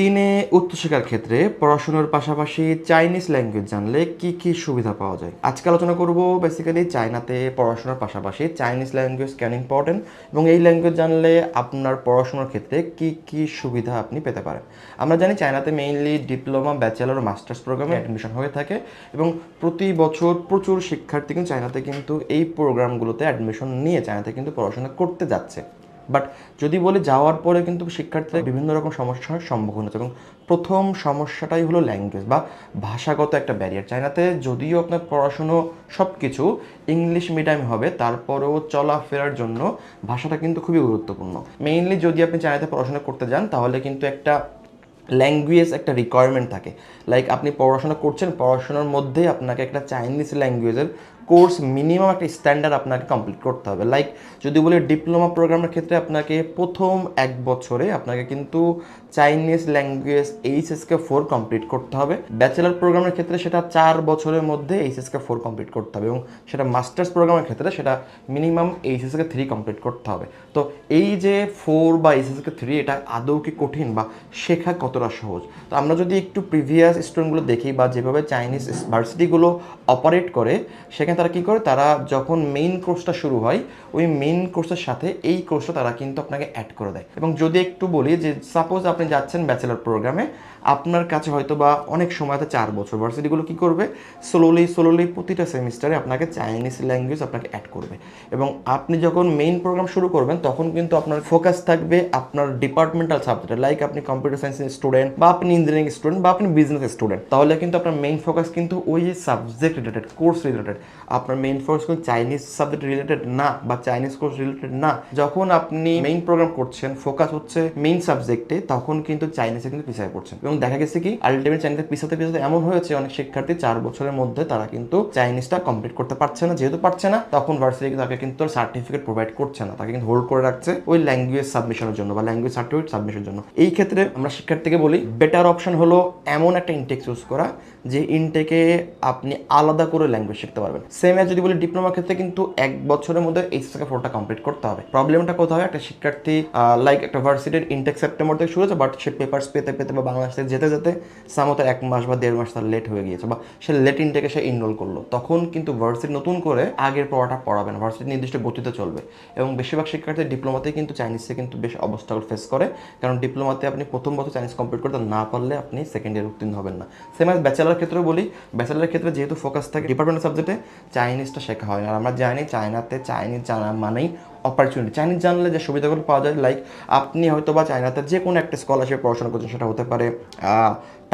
চীনে উচ্চশিক্ষার ক্ষেত্রে পড়াশোনার পাশাপাশি চাইনিজ ল্যাঙ্গুয়েজ জানলে কি কি সুবিধা পাওয়া যায়? আজকে আলোচনা করব বেসিক্যালি চায়নাতে পড়াশোনার পাশাপাশি চাইনিজ ল্যাঙ্গুয়েজ কেন ইম্পর্টেন্ট এবং এই ল্যাঙ্গুয়েজ জানলে আপনার পড়াশোনার ক্ষেত্রে কি কি সুবিধা আপনি পেতে পারেন। আমরা জানি চায়নাতে মেইনলি ডিপ্লোমা ব্যাচেলর ও মাস্টার্স প্রোগ্রামে অ্যাডমিশন হয়ে থাকে এবং প্রতি বছর প্রচুর শিক্ষার্থী কিন্তু চায়নাতে কিন্তু এই প্রোগ্রামগুলোতে অ্যাডমিশন নিয়ে চায়নাতে কিন্তু পড়াশোনা করতে যাচ্ছে। বাট যদি বলি যাওয়ার পরে কিন্তু শিক্ষার্থীরা বিভিন্ন রকম সমস্যার সম্মুখীন হচ্ছে এবং প্রথম সমস্যাটাই হলো ল্যাঙ্গুয়েজ বা ভাষাগত একটা ব্যারিয়ার চায়নাতে যদিও আপনার পড়াশুনো সব কিছু ইংলিশ মিডিয়াম হবে, তারপরেও চলাফেরার জন্য ভাষাটা কিন্তু খুবই গুরুত্বপূর্ণ। মেইনলি যদি আপনি চায়নাতে পড়াশোনা করতে যান, তাহলে কিন্তু একটা ল্যাঙ্গুয়েজ একটা রিকোয়ারমেন্ট থাকে। লাইক আপনি পড়াশোনা করছেন, পড়াশোনার মধ্যেই আপনাকে একটা চাইনিজ ল্যাঙ্গুয়েজের কোর্স মিনিমাম একটা স্ট্যান্ডার্ড আপনাকে কমপ্লিট করতে হবে। লাইক যদি বলি ডিপ্লোমা প্রোগ্রামের ক্ষেত্রে আপনাকে প্রথম এক বছরে আপনাকে কিন্তু Chinese language HSK four complete করতে হবে। ব্যাচেলার প্রোগ্রামের ক্ষেত্রে সেটা চার বছরের মধ্যে এইচএসকে ফোর কমপ্লিট করতে হবে এবং সেটা মাস্টার্স প্রোগ্রামের ক্ষেত্রে সেটা মিনিমাম এইচএসকে থ্রি কমপ্লিট করতে হবে। তো এই যে ফোর বা এইচএসকে থ্রি এটা আদৌ কি কঠিন বা শেখা কতটা সহজ? তো আমরা যদি একটু প্রিভিয়াস স্টুডেন্টগুলো দেখি বা যেভাবে চাইনিজ ভার্সিটিগুলো অপারেট করে, সেখানে তারা কি করে? তারা যখন মেইন কোর্সটা শুরু হয়, ওই মেইন কোর্সের সাথে এই কোর্সটা তারা কিন্তু আপনাকে অ্যাড করে দেয়। এবং যদি একটু বলি যে সাপোজ আপনি যাচ্ছেন ব্যাচেলার প্রোগ্রামে আপনার কাছে হয়তো বা অনেক সময়তে চার বছর। ভার্সিটিগুলো কি করবে? স্লোলি স্লোলি প্রতিটা সেমিস্টারে আপনাকে চাইনিজ ল্যাঙ্গুয়েজ আপনাকে অ্যাড করবে। এবং আপনি যখন মেইন প্রোগ্রাম শুরু করবেন, তখন কিন্তু আপনার ফোকাস থাকবে আপনার ডিপার্টমেন্টাল সাবজেক্টে লাইক আপনি কম্পিউটার সায়েন্সের স্টুডেন্ট বা আপনি ইঞ্জিনিয়ারিং স্টুডেন্ট বা আপনি বিজনেস স্টুডেন্ট তাহলে কিন্তু আপনার মেইন ফোকাস কিন্তু ওই সাবজেক্ট রিলেটেড কোর্স রিলেটেড আপনার মেইন ফোকাস কিন্তু চাইনিজ সাবজেক্ট রিলেটেড না বা চাইনিজ কোর্স রিলেটেড না। যখন আপনি মেইন প্রোগ্রাম করছেন ফোকাস হচ্ছে মেইন সাবজেক্টে তখন কিন্তু চাইনিজে কিন্তু পিছিয়ে পড়ছেন। এবং দেখা গেছে কি আলটিমেট চাইনিজে পিছাতে পিছাতে এমন হয়েছে, অনেক শিক্ষার্থী চার বছরের মধ্যে তারা কিন্তু চাইনিজটা কমপ্লিট করতে পারছে না। যেহেতু পারছে না, তখন ভার্সিটি তাকে কিন্তু সার্টিফিকেট প্রোভাইড করছে না। তাকে কিন্তু হোল্ড করে রাখছে ওই ল্যাঙ্গুয়েজ সাবমিশনের জন্য বা ল্যাঙ্গুয়েজ সার্টিফিকেট সাবমিশনের জন্য। এই ক্ষেত্রে আমরা শিক্ষার্থীকে বলি বেটার অপশন হলো এমন একটা ইনটেক চুজ করা, যে ইনটেকে আপনি আলাদা করে ল্যাঙ্গুয়েজ শিখতে পারবেন। সেম এজ যদি বলি ডিপ্লোমার ক্ষেত্রে কিন্তু এক বছরের মধ্যে এইচ থেকে ফোরটা কমপ্লিট করতে হবে। প্রবলেমটা কোথাও হয় একটা শিক্ষার্থী লাইক একটা ভার্সিটির ইনটেক সেপ্টেম্বর থেকে শুরু হয়েছে বাট সে পেপার্স পেতে পেতে বা বাংলাদেশ থেকে যেতে যেতে সামতো এক মাস বা দেড় মাস তার লেট হয়ে গিয়েছে, বা সে লেট ইনটেকে সে ইনরোল করল। তখন কিন্তু ভার্সিটি নতুন করে আগের পড়াটা পড়াবে না ভার্সিটি নির্দিষ্ট গতিতে চলবে। এবং বেশিরভাগ শিক্ষার্থী ডিপ্লোমাতেই কিন্তু চাইনিজে কিন্তু বেশ অবস্থাগুলো ফেস করে, কারণ ডিপ্লোমাতে আপনি প্রথম বছর চাইনিজ কমপ্লিট করতে না পারলে আপনি সেকেন্ড ইয়ার উত্তীর্ণ হবেন না। সেম অ্যাজ ব্যাচেলার ক্ষেত্রে বলি ব্যাচেলারের ক্ষেত্রে যেহেতু ফোকাস থাকে ডিপার্টমেন্ট সাবজেক্টে চাইনিজটা শেখা হয় আর আমরা জানি চায়নাতে চাইনিজ জানা মানেই অপরচুনিটি চাইনিজ জানলে যে সুবিধাগুলো পাওয়া যায় লাইক আপনি হয়তো বা চায়নাতে যে কোনো একটা স্কলারশিপ পড়াশোনা করছেন, সেটা হতে পারে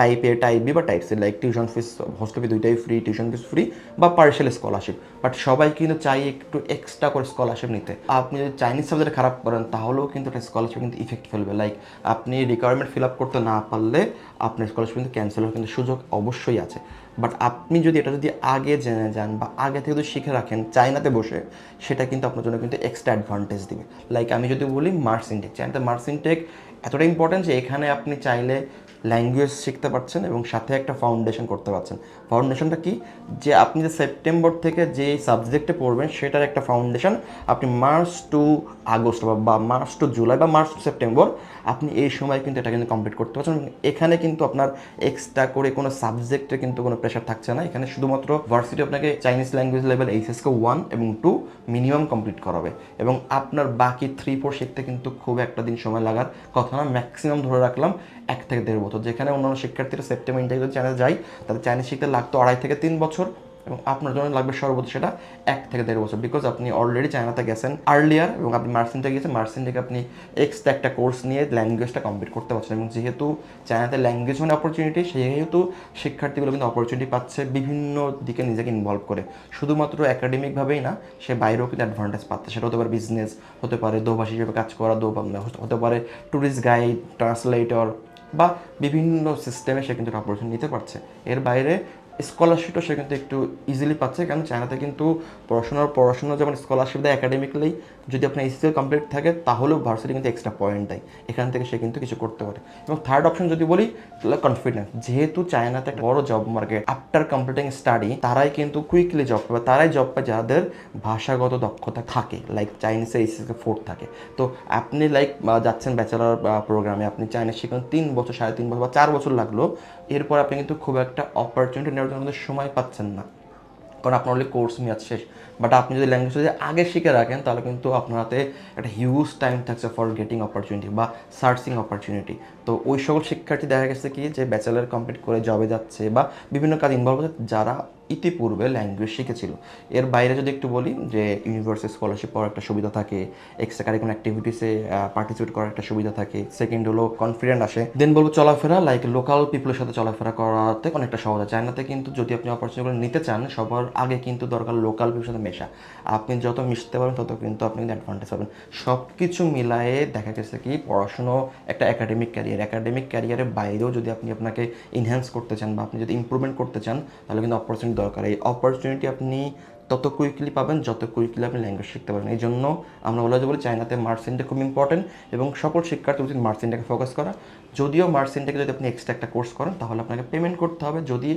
টাইপ এ টাইপ বি বা type C like tuition fees hostel fee দুইটাই ফ্রি টিউশন ফিস ফ্রি বা পার্সিয়াল স্কলারশিপ বাট সবাই কিন্তু চাই একটু এক্সট্রা করে স্কলারশিপ নিতে। আপনি যদি চাইনিজ সাবজেক্ট খারাপ করেন, তাহলেও কিন্তু একটা স্কলারশিপ কিন্তু ইফেক্ট ফেলবে। লাইক আপনি রিকোয়ারমেন্ট ফিল আপ করতে না পারলে, আপনার স্কলারশিপ কিন্তু ক্যান্সেল হওয়ার কিন্তু সুযোগ অবশ্যই আছে। বাট আপনি যদি এটা যদি আগে জেনে যান বা আগে থেকে যদি শিখে রাখেন, চায়নাতে বসে, সেটা কিন্তু আপনার জন্য কিন্তু এক্সট্রা অ্যাডভান্টেজ দিবে। লাইক আমি যদি বলি মার্স ইনটেক চাইনাতে মার্স ইনটেক এতটা ইম্পর্টেন্ট যে এখানে আপনি চাইলে ল্যাঙ্গুয়েজ শিখতে পারছেন এবং সাথে একটা ফাউন্ডেশন করতে পারছেন। ফাউন্ডেশনটা কি? যে আপনি যে সেপ্টেম্বর থেকে যে সাবজেক্টে পড়বেন, সেটার একটা ফাউন্ডেশন আপনি মার্চ টু আগস্ট বা- মার্চ টু জুলাই বা মার্চ টু সেপ্টেম্বর আপনি এই সময় কিন্তু এটা কিন্তু কমপ্লিট করতে পারছেন। এখানে কিন্তু আপনার এক্সট্রা করে কোনো সাবজেক্টে কিন্তু কোনো প্রেশার থাকছে না। এখানে শুধুমাত্র ভার্সিটি আপনাকে Chinese language level HSK one এবং টু মিনিমাম কমপ্লিট করাবে। এবং আপনার বাকি থ্রি ফোর শিখতে কিন্তু খুব একটা দিন সময় লাগার কথা না। ম্যাক্সিমাম ধরে রাখলাম এক থেকে দেড় বছর। যেখানে অন্যান্য শিক্ষার্থীরা সেপ্টেম্বর ইন্টারভিউ চ্যানেল যায়, তাদের চাইনিজ শিখতে লাগতো আড়াই থেকে তিন বছর এবং আপনার জন্য লাগবে সর্বোচ্চ সেটা এক থেকে দেড় বছর বিকজ আপনি অলরেডি চায়নাতে গেছেন আর্লিয়ার এবং আপনি মার্সিনতে গিয়েছেন মার্সিন থেকে আপনি এক্সট্রা একটা কোর্স নিয়ে ল্যাঙ্গুয়েজটা কমপ্লিট করতে পারছেন এবং যেহেতু চায়নাতে ল্যাঙ্গুয়েজ মানে অপরচুনিটি সেহেতু শিক্ষার্থীগুলো কিন্তু অপরচুনিটি পাচ্ছে বিভিন্ন দিকে নিজেকে ইনভলভ করে। শুধুমাত্র একাডেমিকভাবেই না, সে বাইরেও কিন্তু অ্যাডভান্টেজ পাচ্ছে। সেটা হতে পারে বিজনেস হতে পারে দোভাষী হিসেবে কাজ করা দো হতে পারে ট্যুরিস্ট গাইড ট্রান্সলেটর বা বিভিন্ন সিস্টেমে সে কিন্তু অপারেশন নিতে পারছে। এর বাইরে স্কলারশিপটা সে কিন্তু একটু ইজিলি পাচ্ছে, কারণ চায়নাতে কিন্তু পড়াশোনার পড়াশোনা যেমন স্কলারশিপ দেয় একাডেমিক্যালি যদি আপনার এসিসিএল কমপ্লিট থাকে, তাহলেও ভার্সিটি কিন্তু এক্সট্রা পয়েন্ট দেয়। এখান থেকে সে কিন্তু কিছু করতে পারে। এবং থার্ড অপশন যদি বলি, তাহলে কনফিডেন্স যেহেতু চায়নাতে একটা বড় job market after completing study তারাই কিন্তু কুইকলি জব পাবে তারাই জব পায় যাদের ভাষাগত দক্ষতা থাকে লাইক চাইনিজে এসিসিএল ফোর্থ থাকে। তো আপনি লাইক যাচ্ছেন ব্যাচেলার প্রোগ্রামে আপনি চাইনিজ শিখুন তিন বছর, সাড়ে তিন বছর বা চার বছর লাগল, এরপর আপনি কিন্তু খুব একটা অপরচুনিটি নেওয়ার জন্য সময় পাচ্ছেন না। কারণ আপনার অলরেডি কোর্স মেয়াদ শেষ। বাট আপনি যদি ল্যাঙ্গুয়েজ যদি আগে শিখে রাখেন, তাহলে কিন্তু আপনার হাতে একটা হিউজ টাইম থাকছে ফর গেটিং অপরচুনিটি বা সার্চিং অপরচুনিটি তো ওই সকল শিক্ষার্থী দেখা গেছে কি, যে ব্যাচেলার কমপ্লিট করে জবে যাচ্ছে বা বিভিন্ন কাজ ইনভলভ হচ্ছে, যারা ইতিপূর্বে ল্যাঙ্গুয়েজ শিখেছিল। এর বাইরে যদি একটু বলি যে ইউনিভার্সিটি স্কলারশিপ পাওয়ার একটা সুবিধা থাকে এক্সট্রা কারিকুলাম অ্যাক্টিভিটিসে পার্টিসিপেট করার একটা সুবিধা থাকে সেকেন্ড হলো কনফিডেন্ট আসে। দেন বলব চলাফেরা লাইক লোকাল পিপলের সাথে চলাফেরা করাতে অনেকটা সহজ হয়। চায়নাতে কিন্তু যদি আপনি অপরচুনিটিগুলো নিতে চান, সবার আগে কিন্তু দরকার লোকাল পিপলের সাথে মেশা। আপনি যত মিশতে পারবেন, তত কিন্তু আপনি কিন্তু অ্যাডভান্টেজ পাবেন। সব কিছু মিলায়ে দেখা গেছে কি, পড়াশুনো একটা একাডেমিক ক্যারিয়ার একাডেমিক ক্যারিয়ারের বাইরেও যদি আপনি আপনাকে ইনহ্যান্স করতে চান বা আপনি যদি ইমপ্রুভমেন্ট করতে চান, তাহলে কিন্তু অপরচুনিটি দরকার। এই অপরচুনিটি আপনি তত কুইকলি পাবেন, যত কুইকলি আপনি ল্যাঙ্গুয়েজ শিখতে পারবেন। এই জন্য আমরা বলা বলি চায়নাতে মার্সিনটা খুব ইম্পর্টেন্ট এবং সকল শিক্ষার্থী উচিত মার্সিনটাকে ফোকাস করা। যদিও মার্কস মার্সিনটাকে যদি আপনি এক্সট্রা একটা কোর্স করেন, তাহলে আপনাকে পেমেন্ট করতে হবে। যদি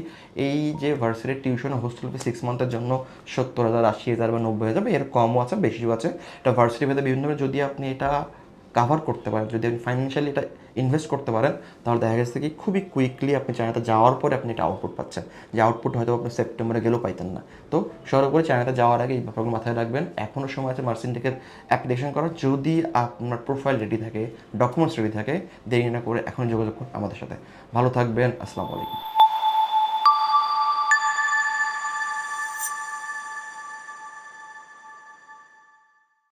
এই যে ভার্সিটির টিউশন হোস্টেল ফি সিক্স মান্থের জন্য সত্তর হাজার, আশি হাজার বা নব্বই হাজার এর কমও আছে, বেশিও আছে, এটা ভার্সিটি ভেদে বিভিন্নভাবে যদি আপনি এটা কাভার করতে পারেন, যদি আপনি ফাইন্যান্সিয়ালি এটা ইনভেস্ট করতে পারেন, তাহলে দেখা গেছে কি খুবই কুইকলি আপনি চায়নাতে যাওয়ার পরে আপনি এটা আউটপুট পাচ্ছেন। যে আউটপুট হয়তো আপনি সেপ্টেম্বরে গেলেও পাইতেন না। তো সর্বোপরি চায়নাতে যাওয়ার আগে এই ব্যাপারগুলো মাথায় রাখবেন। এখনও সময় আছে মার্সিনটেকের অ্যাপ্লিকেশন করার। যদি আপনার প্রোফাইল রেডি থাকে ডকুমেন্টস রেডি থাকে, দেরি না করে এখন যোগাযোগ করুন আমাদের সাথে। ভালো থাকবেন, আসসালামু আলাইকুম।